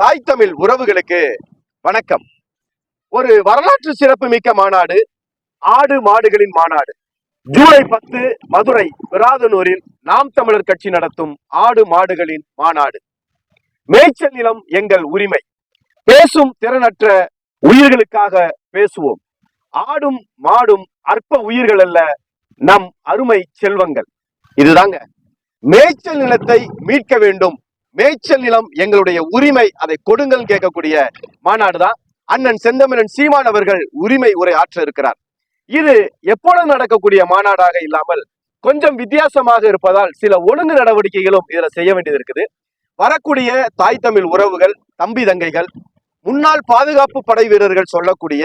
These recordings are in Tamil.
தாய் தமிழ் உறவுகளுக்கு வணக்கம். ஒரு வரலாற்று சிறப்புமிக்க மாநாடு ஆடு மாடுகளின் மாநாடு. ஜூலை பத்து மதுரை விராதனூரில் நாம் தமிழர் கட்சி நடத்தும் ஆடு மாடுகளின் மாநாடு. மேய்ச்சல் நிலம் எங்கள் உரிமை. பேசும் திறனற்ற உயிர்களுக்காக பேசுவோம். ஆடும் மாடும் அற்ப உயிர்கள் அல்ல நம் அருமை செல்வங்கள். இதுதாங்க. மேய்ச்சல் நிலத்தை மீட்க வேண்டும் மேய்ச்சல் நிலம் எங்களுடைய உரிமை அதை கொடுங்கள் கேட்கக்கூடிய மாநாடு தான் அண்ணன் செந்தமிழன் சீமான் அவர்கள் உரிமை உரை ஆற்ற இருக்கிறார். இது எப்பொழுது நடக்கக்கூடிய மாநாடாக இல்லாமல் கொஞ்சம் வித்தியாசமாக இருப்பதால் சில ஒழுங்கு நடவடிக்கைகளும் இதுல செய்ய வேண்டியது இருக்குது. வரக்கூடிய தாய் தமிழ் உறவுகள் தம்பி தங்கைகள் முன்னாள் பாதுகாப்பு படை வீரர்கள் சொல்லக்கூடிய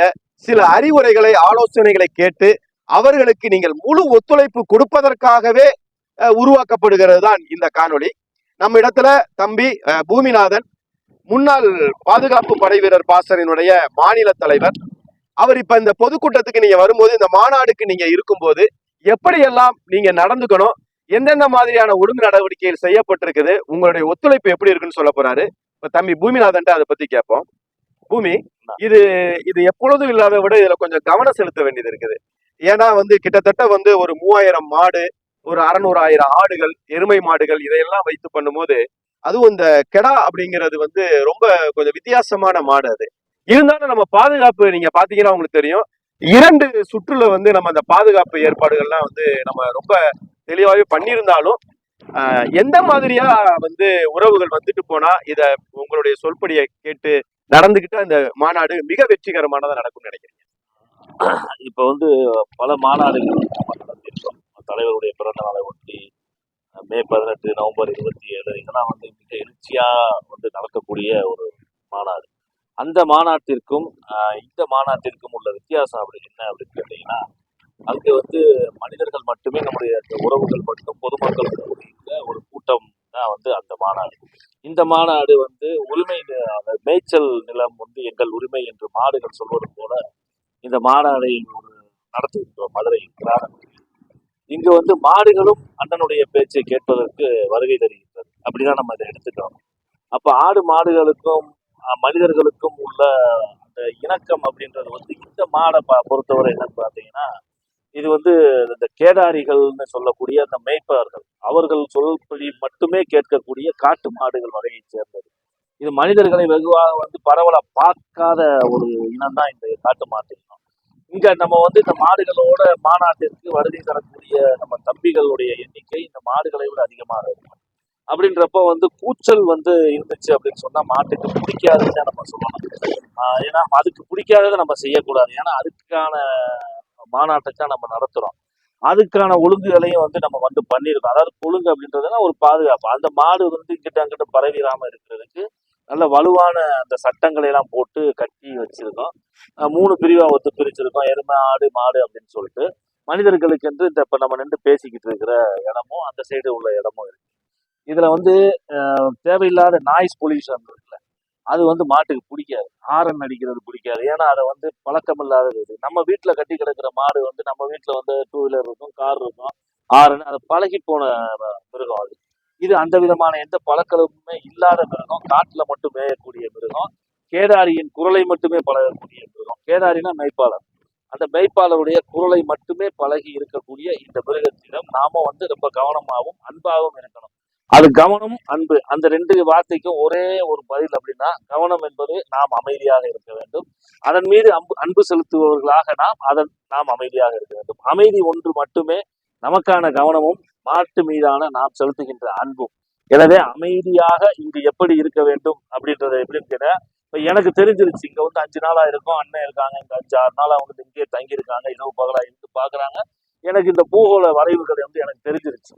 சில அறிவுரைகளை ஆலோசனைகளை கேட்டு அவர்களுக்கு நீங்கள் முழு ஒத்துழைப்பு கொடுப்பதற்காகவே அஹ், உருவாக்கப்படுகிறது தான் இந்த காணொளி. நம்ம இடத்துல தம்பி பூமிநாதன் முன்னாள் பாதுகாப்பு படை வீரர் பாசனினுடைய மாநில தலைவர். அவர் இப்ப இந்த பொதுக்கூட்டத்துக்கு நீங்க வரும்போது இந்த மாநாடுக்கு நீங்க இருக்கும்போது எப்படியெல்லாம் நீங்க நடந்துக்கணும் எந்தெந்த மாதிரியான ஒழுங்கு நடவடிக்கைகள் செய்யப்பட்டிருக்குது உங்களுடைய ஒத்துழைப்பு எப்படி இருக்குன்னு சொல்ல போறாரு. இப்ப தம்பி பூமிநாதன்ட்ட அதை பத்தி கேட்போம் பூமி இது இது எப்பொழுதும் இல்லாத விட இதுல கொஞ்சம் கவனம் செலுத்த வேண்டியது இருக்குது. ஏன்னா வந்து கிட்டத்தட்ட வந்து ஒரு மூவாயிரம் மாடு ஒரு அறநூறு ஆயிரம் ஆடுகள் எருமை மாடுகள் இதையெல்லாம் வைத்து பண்ணும்போது அதுவும் இந்த கெடா அப்படிங்கிறது வந்து ரொம்ப கொஞ்சம் வித்தியாசமான மாடு அது. இருந்தாலும் நம்ம பாதுகாப்பு நீங்க பாத்தீங்கன்னா உங்களுக்கு தெரியும். இரண்டு சுற்றுல வந்து நம்ம அந்த பாதுகாப்பு ஏற்பாடுகள்லாம் வந்து நம்ம ரொம்ப தெளிவாகவே பண்ணியிருந்தாலும் எந்த மாதிரியா வந்து உறவுகள் வந்துட்டு போனா இத உங்களுடைய சொல்படியை கேட்டு நடந்துகிட்டு அந்த மாநாடு மிக வெற்றிகரமானதா நடக்கும்னு நினைக்கிறேன் இப்போ வந்து பல மாநாடுகள் மே பதினெட்டு நவம்பர் இருபத்தி ஏழு இதெல்லாம் வந்து மிக எழுச்சியாக வந்து நடக்கக்கூடிய ஒரு மாநாடு. அந்த மாநாட்டிற்கும் இந்த மாநாட்டிற்கும் உள்ள வித்தியாசம் அப்படி என்ன அப்படின்னு கேட்டீங்கன்னா அங்கே வந்து மனிதர்கள் மட்டுமே நம்முடைய உறவுகள் மட்டும் பொதுமக்கள் ஒரு கூட்டம் தான் வந்து அந்த மாநாடு. இந்த மாநாடு வந்து உரிமை அந்த மேய்ச்சல் நிலம் வந்து எங்கள் உரிமை என்று மாடுகள் சொல்வது போல இந்த மாநாடை ஒரு நடத்துகின்றோம் மதுரை கிராமத்தில். இங்கு வந்து மாடுகளும் அண்ணனுடைய பேச்சை கேட்பதற்கு வருகை தருகின்றது. அப்படிதான் நம்ம இதை எடுத்துக்கிறோம். அப்ப ஆடு மாடுகளுக்கும் மனிதர்களுக்கும் உள்ள அந்த இணக்கம் அப்படின்றது வந்து இந்த மாடை ப- பொறுத்தவரை என்னன்னு பார்த்தீங்கன்னா இது வந்து இந்த கேடாரிகள்னு சொல்லக்கூடிய அந்த மேய்ப்பவர்கள் அவர்கள் சொல்படி மட்டுமே கேட்கக்கூடிய காட்டு மாடுகள் வகையைச் சேர்ந்தது. இது மனிதர்களை வெகுவாக வந்து பரவலாக பார்க்காத ஒரு இனம் தான் இந்த காட்டு மாட்டு இங்க நம்ம வந்து இந்த மாடுகளோட மாநாட்டிற்கு வருகை தரக்கூடிய நம்ம தம்பிகளுடைய எண்ணிக்கை இந்த மாடுகளை விட அதிகமாக இருக்கும். அப்படின்றப்ப வந்து கூச்சல் வந்து இருந்துச்சு அப்படின்னு சொன்னா மாட்டுக்கு பிடிக்காதுன்னு தான் நம்ம சொல்லணும். ஏன்னா அதுக்கு பிடிக்காததை நம்ம செய்யக்கூடாது. ஏன்னா அதுக்கான மாநாட்டை தான் நம்ம நடத்துறோம். அதுக்கான ஒழுங்குகளையும் வந்து நம்ம வந்து பண்ணியிருக்கோம். அதாவது ஒழுங்கு அப்படின்றதுனா ஒரு பாதுகாப்பு. அந்த மாடு வந்து இங்கிட்ட அங்கிட்ட பரவிடாம இருக்கிறதுக்கு நல்ல வலுவான அந்த சட்டங்களை எல்லாம் போட்டு கட்டி வச்சிருக்கோம். மூணு பிரிவா ஒத்து பிரிச்சிருக்கோம். எருமை ஆடு மாடு அப்படின்னு சொல்லிட்டு. மனிதர்களுக்கு என்று இந்த இப்ப நம்ம நின்று பேசிக்கிட்டு இருக்கிற இடமும் அந்த சைடு உள்ள இடமும் இருக்கு. இதுல வந்து தேவையில்லாத நாய்ஸ் பொல்யூஷன் இருக்குல்ல அது வந்து மாட்டுக்கு பிடிக்காது. ஆரன் அடிக்கிறது பிடிக்காது. ஏன்னா அதை வந்து பழக்கம் இல்லாதது இது. நம்ம வீட்டுல கட்டி கிடக்கிற மாடு வந்து நம்ம வீட்டுல வந்து டூ வீலர் இருக்கும் கார் இருக்கும். ஹாரன் அது பழகி போன மிருகம் அது. இது அந்த விதமான எந்த பழக்கமுமே இல்லாத மிருகம் காட்டில் மட்டும் மேயக்கூடிய மிருகம் கேதாரியின் குரலை மட்டுமே பழகக்கூடிய மிருகம். கேதாரினா மெய்ப்பாளர். அந்த மெய்ப்பாளருடைய குரலை மட்டுமே பழகி இருக்கக்கூடிய இந்த மிருகத்திடம் நாம வந்து ரொம்ப கவனமாகவும் அன்பாகவும் இருக்கணும். அது கவனம் அன்பு அந்த ரெண்டு வார்த்தைக்கும் ஒரே ஒரு பதில் அப்படின்னா கவனம் என்பது நாம் அமைதியாக இருக்க வேண்டும். அதன் மீது அன்பு அன்பு செலுத்துபவர்களாக நாம் அதன் நாம் அமைதியாக இருக்க வேண்டும். அமைதி ஒன்று மட்டுமே நமக்கான கவனமும் நாட்டு மீதான நாம் செலுத்துகின்ற அன்பும். எனவே அமைதியாக இங்கு எப்படி இருக்க வேண்டும் அப்படின்றத எப்படின்னு கேட்டா இப்போ எனக்கு தெரிஞ்சிருச்சு இங்க வந்து அஞ்சு நாளா இருக்கும் அண்ணன் இருக்காங்க இங்க அஞ்சு ஆறு நாளாக அவங்க இங்கேயே தங்கியிருக்காங்க இரவு பகலா இருந்து பாக்குறாங்க. எனக்கு இந்த பூகோள வரைவுகள் வந்து எனக்கு தெரிஞ்சிருச்சு.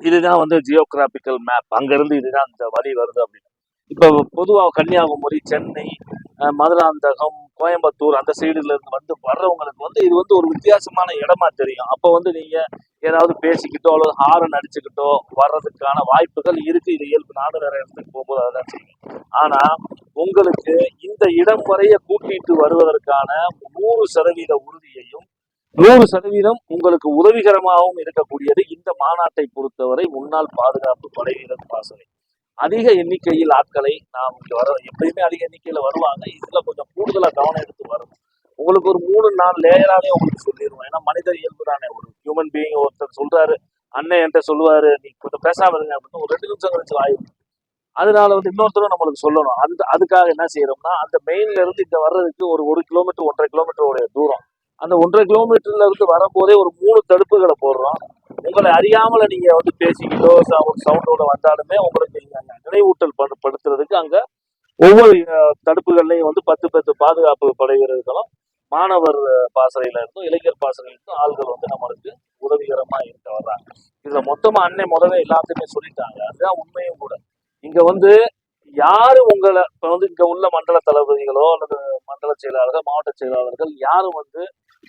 இதுதான் வந்து ஜியோகிராபிக்கல் மேப் அங்கிருந்து இதுதான் இந்த வழி வருது அப்படின்னு. இப்போ பொதுவாக கன்னியாகுமரி சென்னை மதுராந்தகம் கோயம்புத்தூர் அந்த சைடுல இருந்து வந்து வர்றவங்களுக்கு வந்து இது வந்து ஒரு வித்தியாசமான இடமா தெரியும். அப்போ வந்து நீங்க ஏதாவது பேசிக்கிட்டோ அல்லது ஹாரன் அடிச்சுக்கிட்டோ வர்றதுக்கான வாய்ப்புகள் இருக்கு. இது இயல்பு. நாடு வேற இடத்துக்கு போகும்போது அதான் செய்யும் ஆனா உங்களுக்கு இந்த இடம் வரைய கூட்டிட்டு வருவதற்கான நூறு சதவீத உறுதியையும் நூறு சதவீதம் உங்களுக்கு உதவிகரமாகவும் இருக்கக்கூடியது இந்த மாநாட்டை பொறுத்தவரை முன்னாள் பாதுகாப்பு படை வீரர் பாசறை. அதிக எண்ணிக்கையில் ஆட்களை நாம் இங்கே வர எப்பயுமே அதிக எண்ணிக்கையில் வருவாங்க. இதில் கொஞ்சம் கூடுதலாக கவனம் எடுத்து வரணும். உங்களுக்கு ஒரு மூணு நாள் லேயராகவே உங்களுக்கு சொல்லிடுவோம் ஏன்னா மனித இயல்பு தானே ஒரு ஹியூமன் பீயிங் ஒருத்தர் சொல்கிறாரு அண்ணன் என்கிட்ட சொல்லுவார் நீ கொஞ்சம் பேசாமல் இருங்க அப்படின்னு ஒரு ரெண்டு நிமிஷம் கழிச்சு வாய் அதனால வந்து இன்னொருத்தரும் நம்மளுக்கு சொல்லணும். அந்த அதுக்காக என்ன செய்யறோம்னா அந்த மெயின்ல இருந்து இங்க வர்றதுக்கு ஒரு ஒரு கிலோமீட்டர் ஒன்றரை கிலோமீட்டருடைய தூரம். அந்த ஒன்றரை கிலோமீட்டர்ல இருந்து வரும்போதே ஒரு மூணு தடுப்புகளை போடுறோம். உங்களை அறியாமல நீங்க வந்து பேசிக்கிட்டோ ஒரு சவுண்டோட வந்தாலுமே உங்களுக்கு நினைவூட்டல் படு- படுத்துறதுக்கு அங்க ஒவ்வொரு தடுப்புகள்லையும் வந்து பத்து பத்து பாதுகாப்பு படைவீரர்களும் மாணவர் பாசறையில இருந்தும் இளைஞர் பாசறையிலிருந்தும் ஆள்கள் வந்து நம்மளுக்கு உதவிகரமா இருக்க வர்றாங்க. இதுல மொத்தமா அன்னை முதல்ல எல்லாத்தையுமே சொல்லிட்டாங்க. அதுதான் உண்மையும் கூட. இங்க வந்து யாரு உங்களை இப்ப வந்து இங்க உள்ள மண்டல தளபதிகளோ அல்லது மண்டல செயலாளர்கள் மாவட்ட செயலாளர்கள் யாரும் வந்து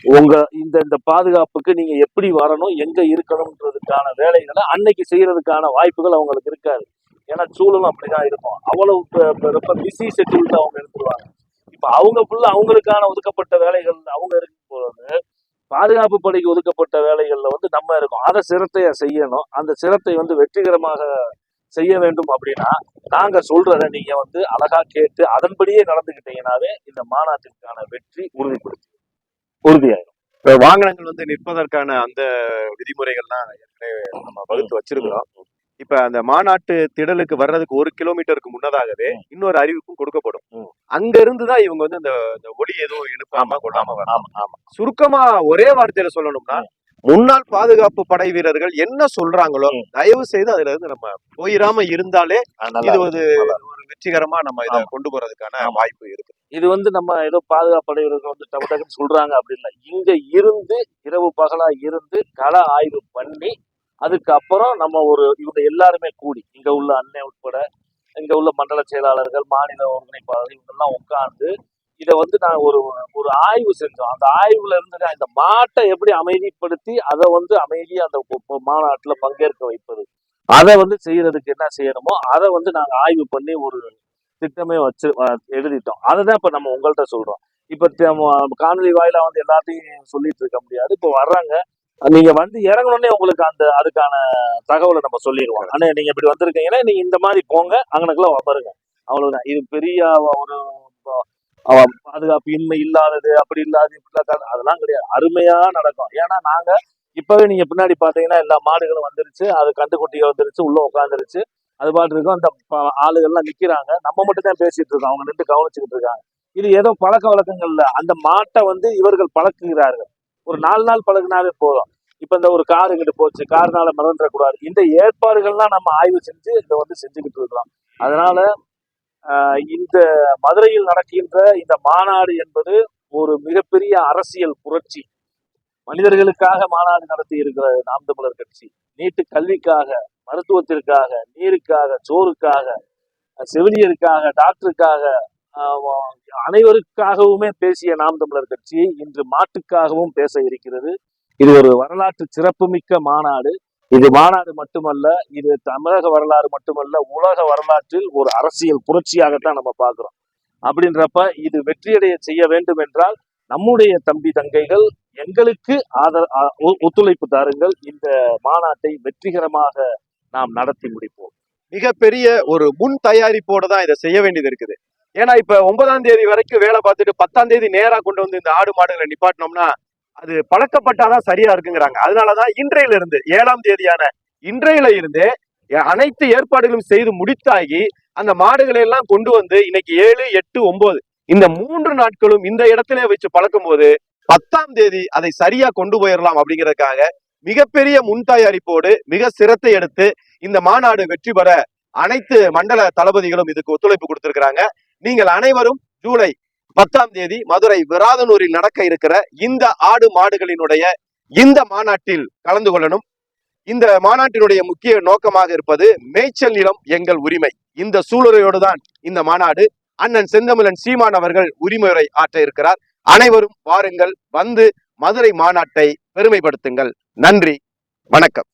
உங்க இந்த இந்த பாதுகாப்புக்கு நீங்க எப்படி வரணும் எங்க இருக்கணும்ன்றதுக்கான வேலைகளை அன்னைக்கு செய்யறதுக்கான வாய்ப்புகள் அவங்களுக்கு இருக்காது. ஏன்னா சூழலும் அப்படிதான் இருக்கும். அவ்வளவு ரொம்ப பிஸி ஷெட்யூல்டு அவங்க எடுத்துருவாங்க. இப்ப அவங்க ஃபுல்லா அவங்களுக்கான ஒதுக்கப்பட்ட வேலைகள் அவங்க இருக்கும்போது பாதுகாப்பு படைக்கு ஒதுக்கப்பட்ட வேலைகள்ல வந்து நம்ம இருக்கோம். அதை சிரத்தைய செய்யணும். அந்த சிரத்தை வந்து வெற்றிகரமாக செய்ய வேண்டும் அப்படின்னா நாங்க சொல்றத நீங்க வந்து அழகா கேட்டு அதன்படியே நடந்துகிட்டீங்கன்னாவே இந்த மாநாட்டிற்கான வெற்றி உறுதிப்படுத்தும். உறுதியாயிரும். இப்ப வாகனங்கள் வந்து நிற்பதற்கான அந்த விதிமுறைகள்லாம் ஏற்கனவே நம்ம வகுத்து வச்சிருக்கிறோம். இப்ப அந்த மாநாட்டு திடலுக்கு வர்றதுக்கு ஒரு கிலோமீட்டருக்கு முன்னதாகவே இன்னொரு அறிவிப்பும் கொடுக்கப்படும். அங்க இருந்துதான் இவங்க வந்து இந்த ஒளி எதுவும் எழுப்பாம கொள்ளாம வர ஆமா ஆமா. சுருக்கமா ஒரே வார்த்தையில சொல்லணும்னா முன்னாள் பாதுகாப்பு படை வீரர்கள் என்ன சொல்றாங்களோ. தயவு செய்து அதுல இருந்து நம்ம போயிடாம இருந்தாலே இது. ஒரு வெற்றிகரமா நம்ம இதை. கொண்டு போறதுக்கான. வாய்ப்பு இருக்கு இது வந்து நம்ம ஏதோ பாதுகாப்பு படையினர்கள் வந்து டக்கு டக்குன்னு சொல்றாங்க அப்படி இல்லை இங்க இருந்து இரவு பகலா இருந்து கள ஆய்வு பண்ணி அதுக்கப்புறம் நம்ம ஒரு இவங்க எல்லாருமே கூடி இங்க உள்ள அண்ணன் உட்பட இங்க உள்ள மண்டல செயலாளர்கள் மாநில ஒருங்கிணைப்பாளர்கள் இவங்கெல்லாம் உட்கார்ந்து இதை வந்து நான் ஒரு ஒரு ஆய்வு செஞ்சோம். அந்த ஆய்வுல இருந்து நான் இந்த மாட்டை எப்படி அமைதிப்படுத்தி அதை வந்து அமைதியா அந்த மாநாட்டில் மாநாட்டுல பங்கேற்க வைப்பது. அதை வந்து செய்யறதுக்கு என்ன செய்யணுமோ அதை வந்து நாங்க ஆய்வு பண்ணி ஒரு திட்டமே வச்சு எழுதிட்டோம். அதை தான் இப்ப நம்ம உங்கள்கிட்ட சொல்றோம். இப்ப காணொலி வாயிலா வந்து எல்லாத்தையும் சொல்லிட்டு இருக்க முடியாது. இப்போ வர்றாங்க. நீங்க வந்து இறங்கணும்னே உங்களுக்கு அந்த அதுக்கான தகவலை நம்ம சொல்லிடுவோம். ஆனால் நீங்க இப்படி வந்திருக்கீங்கன்னா நீங்க இந்த மாதிரி போங்க. அங்கனக்குள்ள வருங்க அவ்வளவுதான். இது பெரிய ஒரு அவன் பாதுகாப்பு இன்மை இல்லாதது அப்படி இல்லாது இப்படி அதெல்லாம் கிடையாது. அருமையா நடக்கும். ஏன்னா நாங்க இப்பவே நீங்க பின்னாடி பாத்தீங்கன்னா எல்லா மாடுகளும் வந்துருச்சு. அது கண்டுக்குட்டிகள் வந்துருச்சு உள்ள உட்காந்துருச்சு அது பாட்டு இருக்கும். அந்த ஆளுகள்லாம் நிக்கிறாங்க. நம்ம மட்டும் தான் பேசிட்டு இருக்கோம். அவங்க நின்று கவனிச்சுக்கிட்டு இருக்காங்க. இது ஏதோ பழக்க வழக்கங்கள்ல அந்த மாட்டை வந்து இவர்கள் பழக்குகிறார்கள். ஒரு நாலு நாள் பழகுனாவே போதும். இப்ப இந்த ஒரு கார் இங்கிட்டு போச்சு. கார்னால மறந்துடக்கூடாது இந்த ஏற்பாடுகள்லாம் நம்ம ஆய்வு செஞ்சு இதை வந்து செஞ்சுக்கிட்டு இருக்கிறோம். அதனால இந்த மதுரையில் நடக்கின்ற இந்த மாநாடு என்பது ஒரு மிகப்பெரிய அரசியல் புரட்சி. மனிதர்களுக்காக மாநாடு நடத்தி இருக்கிற நாம் தமிழர் கட்சி நீட்டு கல்விக்காக மருத்துவத்திற்காக நீருக்காக சோறுக்காக செவிலியருக்காக டாக்டருக்காக அனைவருக்காகவுமே பேசிய நாம் தமிழர் கட்சி இன்று மாட்டுக்காகவும் பேச இருக்கிறது. இது ஒரு வரலாற்று சிறப்புமிக்க மாநாடு. இது மாநாடு மட்டுமல்ல இது தமிழக வரலாறு மட்டுமல்ல உலக வரலாற்றில் ஒரு அரசியல் புரட்சியாகத்தான் நம்ம பார்க்குறோம். அப்படின்றப்ப இது வெற்றியடைய செய்ய வேண்டும் என்றால் நம்முடைய தம்பி தங்கைகள் எங்களுக்கு ஆதர ஒ- ஒத்துழைப்பு தாருங்கள். இந்த மாநாட்டை வெற்றிகரமாக நாம் நடத்தி முடிப்போம். மிகப்பெரிய ஒரு முன் தயாரிப்போட தான் இதை செய்ய வேண்டியது இருக்குது. ஏன்னா இப்ப ஒன்பதாம் தேதி வரைக்கும் வேலை பார்த்துட்டு பத்தாம் தேதி நேரா கொண்டு வந்து இந்த ஆடு மாடுகளை நிப்பாட்டினோம்னா அது பழக்கப்பட்டாதான் சரியா இருக்குங்கிறாங்க. அதனாலதான் இன்றையில இருந்து ஏழாம் தேதியான இன்றையில இருந்தே அனைத்து ஏற்பாடுகளும் செய்து முடித்தாகி அந்த மாடுகளை எல்லாம் கொண்டு வந்து இன்னைக்கு ஏழு எட்டு ஒன்பது இந்த மூன்று நாட்களும் இந்த இடத்திலே வச்சு பழக்கும் போது பத்தாம் தேதி அதை சரியா கொண்டு போயிடலாம் அப்படிங்கிறதுக்காக மிகப்பெரிய முன் தயாரிப்போடு மிக சிரத்தை எடுத்து இந்த மாநாடு வெற்றி பெற அனைத்து மண்டல தளபதிகளும் இதுக்கு ஒத்துழைப்பு கொடுத்திருக்கிறாங்க. நீங்கள் அனைவரும் ஜூலை பத்தாம் தேதி மதுரை விராதனூரில் நடக்க இருக்கிற இந்த ஆடு மாடுகளினுடைய இந்த மாநாட்டில் கலந்து கொள்ளணும். இந்த மாநாட்டினுடைய முக்கிய நோக்கமாக இருப்பது மேய்ச்சல் நிலம் எங்கள் உரிமை. இந்த சூளுரையோடு தான் இந்த மாநாடு. அண்ணன் செந்தமிழன் சீமான் அவர்கள் உரிமையுரை ஆற்ற இருக்கிறார். அனைவரும் வாருங்கள் வந்து மதுரை மாநாட்டை பெருமைப்படுத்துங்கள். நன்றி வணக்கம்.